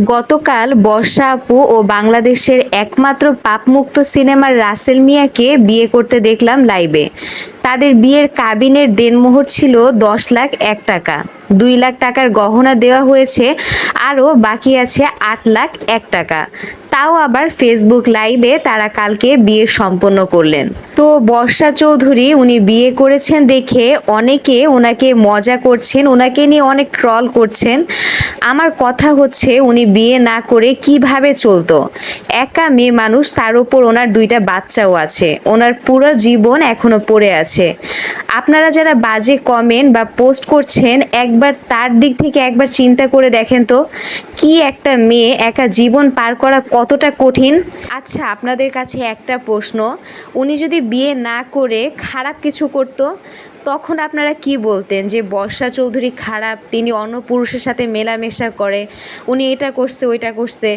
গতকাল বর্ষা আপু ও বাংলাদেশের একমাত্র পাপমুক্ত সিনেমার রাসেল মিয়াকে বিয়ে করতে দেখলাম লাইভে। তাদের বিয়ের কাবিনের দেনমোহর ছিল দশ লাখ এক টাকা। দুই লাখ টাকার গহনা দেওয়া হয়েছে আরও বাকি আছে আট লাখ এক টাকা। তাও আবার ফেসবুক লাইভে তারা কালকে বিয়ে সম্পন্ন করলেন। তো বর্ষা চৌধুরী উনি বিয়ে করেছেন দেখে অনেকে ওনাকে মজা করছেন, ওনাকে নিয়ে অনেক ট্রল করছেন। আমার কথা হচ্ছে উনি বিয়ে না করে কীভাবে চলতো? একা মেয়ে মানুষ, তার উপর ওনার দুইটা বাচ্চাও আছে। ওনার পুরো জীবন এখনও পড়ে আছে। আপনারা যারা বাজে কমেন্ট বা পোস্ট করছেন, একবার তার দিক থেকে একবার চিন্তা করে দেখেন তো কি একটা মেয়ে একা জীবন পার করা কতটা কঠিন? আচ্ছা আপনাদের কাছে একটা প্রশ্ন। উনি যদি বিয়ে না করে খারাপ কিছু করতো তখন আপনারা কি বলতেন যে বর্ষা চৌধুরী খারাপ, তিনি অন্য পুরুষের সাথে মেলামেশা করে, উনি এটা করছে, ওইটা করছে,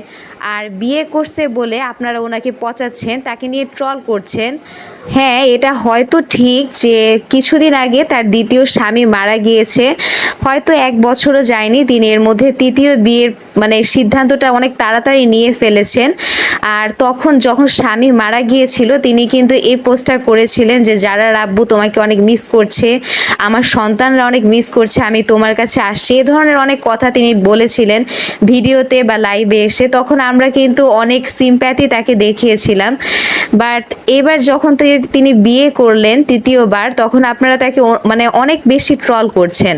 আর বিয়ে করছে বলে আপনারা ওনাকে পচাচ্ছেন, তাকে নিয়ে ট্রল করছেন? হ্যাঁ এটা হয়তো ঠিক যে কিছুদিন আগে তার দ্বিতীয় স্বামী মারা গিয়েছে। হয়তো এক বছরও যায়নি, তিনি এর মধ্যে তৃতীয় বিয়ের মানে সিদ্ধান্তটা অনেক তাড়াতাড়ি নিয়ে ফেলেছেন। আর তখন যখন স্বামী মারা গিয়েছিল, তিনি কিন্তু এই পোস্টটা করেছিলেন যে, যারা রাব্বু, তোমাকে অনেক মিস করছে। আমার সন্তানরা অনেক মিস করছে, আমি তোমার কাছে আসছি। এ ধরনের অনেক কথা তিনি বলেছিলেন ভিডিওতে বা লাইভে এসে, তখন আমরা কিন্তু অনেক সিম্প্যাথি তাকে দেখিয়েছিলাম। বাট এবার যখন তিনি বিয়ে করলেন তৃতীয়বার, তখন আপনারা তাকে মানে অনেক বেশি ট্রল করছেন।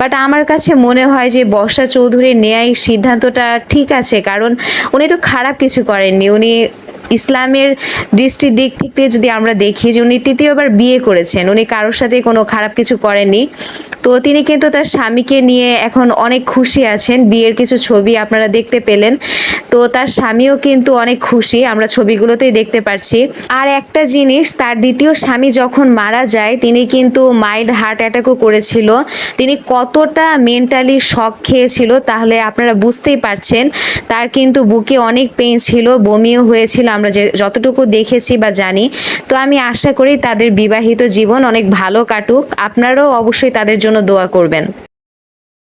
বাট আমার কাছে মনে হয় যে বর্ষা চৌধুরী নেয়া এই সিদ্ধান্তটা ঠিক আছে, কারণ উনি তো খারাপ কিছু করেননি। উনি ইসলামের দৃষ্টির দিক থেকে যদি আমরা দেখি যে উনি তৃতীয়বার বিয়ে করেছেন, উনি কারোর সাথে কোনো খারাপ কিছু করেননি। তো তিনি কিন্তু তার স্বামীকে নিয়ে এখন অনেক খুশি আছেন। বিয়ের কিছু ছবি আপনারা দেখতে পেলেন। তো তার স্বামীও কিন্তু অনেক খুশি, আমরা ছবিগুলোতেই দেখতে পাচ্ছি আর একটা জিনিস, তার দ্বিতীয় স্বামী যখন মারা যায়, তিনি কিন্তু মাইল্ড হার্ট অ্যাটাকও করেছিল। তিনি কতটা মেন্টালি শখ খেয়েছিল, তাহলে আপনারা বুঝতেই পারছেন। তার কিন্তু বুকে অনেক পেইন ছিল, বমিও হয়েছিল, আমরা যে যতটুকু দেখেছি বা জানি। তো আমি আশা করি তাদের বিবাহিত জীবন অনেক ভালো কাটুক। আপনারাও অবশ্যই তাদের জন্য দোয়া করবেন।